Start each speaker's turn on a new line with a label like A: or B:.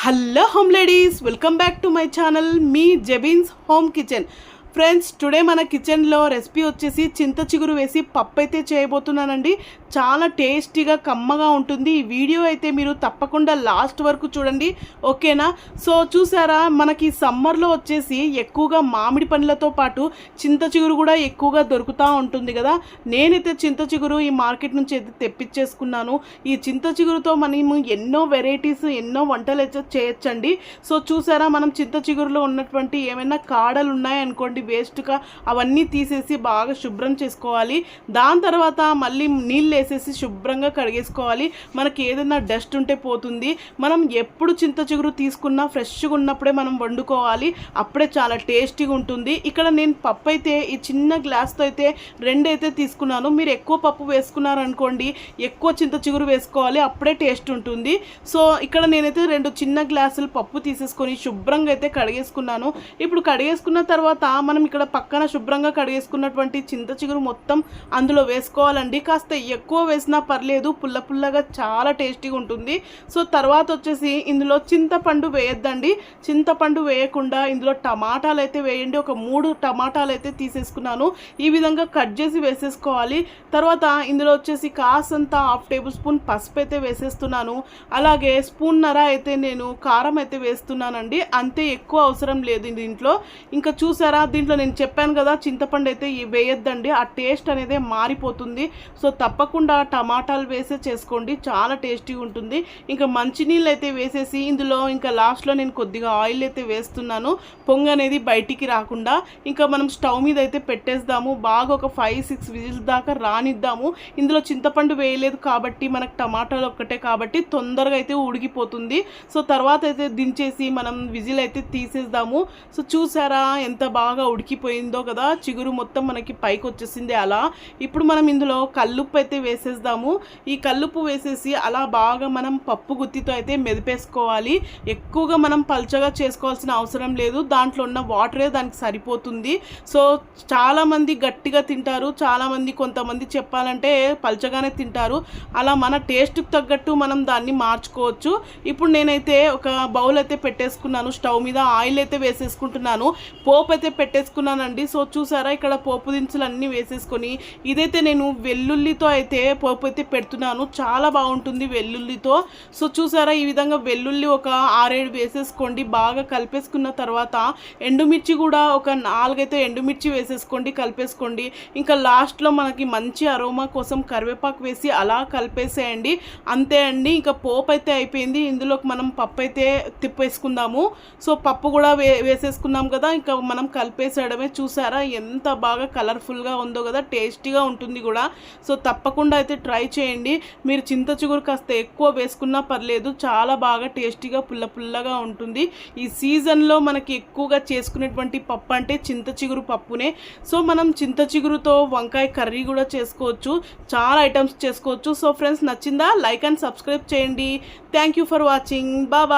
A: hello home ladies welcome back to my channel me Jebins home kitchen Friends today మన కిచెన్లో recipe వచ్చేసి చింత చిగురు వేసి పప్పు అయితే చేయబోతున్నానండి. చాలా టేస్టీగా కమ్మగా ఉంటుంది. ఈ వీడియో అయితే మీరు తప్పకుండా లాస్ట్ వరకు చూడండి. ఓకేనా? సో చూసారా? మనకి సమ్మర్లో వచ్చేసి ఎక్కువగా మామిడి పండ్లతో పాటు చింత చిగురు కూడా ఎక్కువగా దొరుకుతూ ఉంటుంది కదా? నేనైతే చింత చిగురు ఈ మార్కెట్ నుంచి అయితే తెప్పించేసుకున్నాను. ఈ చింత చిగురుతో మనము ఎన్నో వెరైటీస్ ఎన్నో వంటలు అయితే చేయొచ్చండి. సో చూసారా? మనం చింత చిగురులో ఉన్నటువంటి ఏమైనా కాడలు ఉన్నాయనుకోండి వేస్ట్గా అవన్నీ తీసేసి బాగా శుభ్రం చేసుకోవాలి. దాని తర్వాత మళ్ళీ నీళ్ళు వేసేసి శుభ్రంగా కడిగేసుకోవాలి. మనకి ఏదైనా డస్ట్ ఉంటే పోతుంది. మనం ఎప్పుడు చింత చిగురు తీసుకున్నా ఫ్రెష్గా ఉన్నప్పుడే మనం వండుకోవాలి. అప్పుడే చాలా టేస్టీగా ఉంటుంది. ఇక్కడ నేను పప్పు అయితే ఈ చిన్న గ్లాస్తో అయితే రెండు అయితే తీసుకున్నాను. మీరు ఎక్కువ పప్పు వేసుకున్నారనుకోండి ఎక్కువ చింత చిగురు వేసుకోవాలి అప్పుడే టేస్ట్ ఉంటుంది. సో ఇక్కడ నేనైతే రెండు చిన్న గ్లాసులు పప్పు తీసేసుకొని శుభ్రంగా అయితే కడిగేసుకున్నాను. ఇప్పుడు కడిగేసుకున్న తర్వాత మనం ఇక్కడ పక్కన శుభ్రంగా కడిగేసుకున్నటువంటి చింత చిగురు మొత్తం అందులో వేసుకోవాలండి. కాస్త ఎక్కువ వేసినా పర్లేదు పుల్ల పుల్లగా చాలా టేస్టీగా ఉంటుంది. సో తర్వాత వచ్చేసి ఇందులో చింతపండు వేయొద్దండి. చింతపండు వేయకుండా ఇందులో టమాటాలు అయితే వేయండి. ఒక మూడు టమాటాలు అయితే తీసేసుకున్నాను. ఈ విధంగా కట్ చేసి వేసేసుకోవాలి. తర్వాత ఇందులో వచ్చేసి కాసంత హాఫ్ టేబుల్ స్పూన్ పసుపు అయితే వేసేస్తున్నాను. అలాగే స్పూన్ నర అయితే నేను కారం అయితే వేస్తున్నానండి. అంతే ఎక్కువ అవసరం లేదు దీంట్లో ఇంకా చూసారా? దీంట్లో నేను చెప్పాను కదా చింతపండు అయితే ఈ వేయొద్దండి. ఆ టేస్ట్ అనేది మారిపోతుంది. సో తప్పకుండా టమాటాలు వేసే చేసుకోండి. చాలా టేస్టీగా ఉంటుంది. ఇంకా మంచినీళ్ళు అయితే వేసేసి ఇందులో ఇంకా లాస్ట్లో నేను కొద్దిగా ఆయిల్ అయితే వేస్తున్నాను. పొంగ అనేది బయటికి రాకుండా. ఇంకా మనం స్టవ్ మీద అయితే పెట్టేద్దాము బాగా ఒక ఫైవ్ సిక్స్ విజిల్స్ దాకా రానిద్దాము. ఇందులో చింతపండు వేయలేదు కాబట్టి మనకు టమాటాలు ఒక్కటే కాబట్టి తొందరగా అయితే ఉడికిపోతుంది. సో తర్వాత అయితే దించేసి మనం విజిల్ అయితే తీసేద్దాము. సో చూసారా ఎంత బాగా ఉడికిపోయిందో కదా చిగురు మొత్తం మనకి పైకి వచ్చేసింది అలా. ఇప్పుడు మనం ఇందులో కల్లుప్పు అయితే వేసేద్దాము. ఈ కల్లుప్పు వేసేసి అలా బాగా మనం పప్పు గుత్తితో అయితే మెదిపేసుకోవాలి. ఎక్కువగా మనం పల్చగా చేసుకోవాల్సిన అవసరం లేదు. దాంట్లో ఉన్న వాటరే దానికి సరిపోతుంది. సో చాలామంది గట్టిగా తింటారు. చాలామంది కొంతమంది చెప్పాలంటే పల్చగానే తింటారు. అలా మన టేస్ట్కి తగ్గట్టు మనం దాన్ని మార్చుకోవచ్చు. ఇప్పుడు నేనైతే ఒక బౌల్ అయితే పెట్టేసుకున్నాను. స్టవ్ మీద ఆయిల్ అయితే వేసేసుకుంటున్నాను. పోపు అయితే పెట్టేసుకున్నానండి సో చూసారా ఇక్కడ పోపు దినుసులు అన్నీ వేసేసుకొని ఇదైతే నేను వెల్లుల్లితో అయితే పోపు అయితే పెడుతున్నాను. చాలా బాగుంటుంది వెల్లుల్లితో. సో చూసారా ఈ విధంగా వెల్లుల్లి ఒక ఆరేడు వేసేసుకోండి. బాగా కలిపేసుకున్న తర్వాత ఎండుమిర్చి కూడా ఒక నాలుగైతే ఎండుమిర్చి వేసేసుకోండి కలిపేసుకోండి. ఇంకా లాస్ట్లో మనకి మంచి అరోమా కోసం కరివేపాకు వేసి అలా కలిపేసేయండి. అంతే అండి ఇంకా పోపు అయితే అయిపోయింది. ఇందులోకి మనం పప్పు అయితే తిప్పేసుకుందాము. సో పప్పు కూడా వే వేసేసుకున్నాం కదా ఇంకా మనం కలిపేసేయడమే చూసారా? ఎంత బాగా కలర్ఫుల్గా ఉందో కదా టేస్టీగా ఉంటుంది కూడా. సో తప్పకుండా అయితే ట్రై చేయండి. మీరు చింత చిగురు కాస్త ఎక్కువ వేసుకున్నా పర్లేదు చాలా బాగా టేస్టీగా పుల్ల పుల్లగా ఉంటుంది. ఈ సీజన్లో మనకి ఎక్కువగా చేసుకునేటువంటి పప్పు అంటే చింత చిగురు పప్పునే. సో మనం చింత చిగురుతో వంకాయ కర్రీ కూడా చేసుకోవచ్చు చాలా ఐటమ్స్ చేసుకోవచ్చు. సో ఫ్రెండ్స్ నచ్చిందా? లైక్ అండ్ సబ్స్క్రైబ్ చేయండి. Thank you for watching. Bye.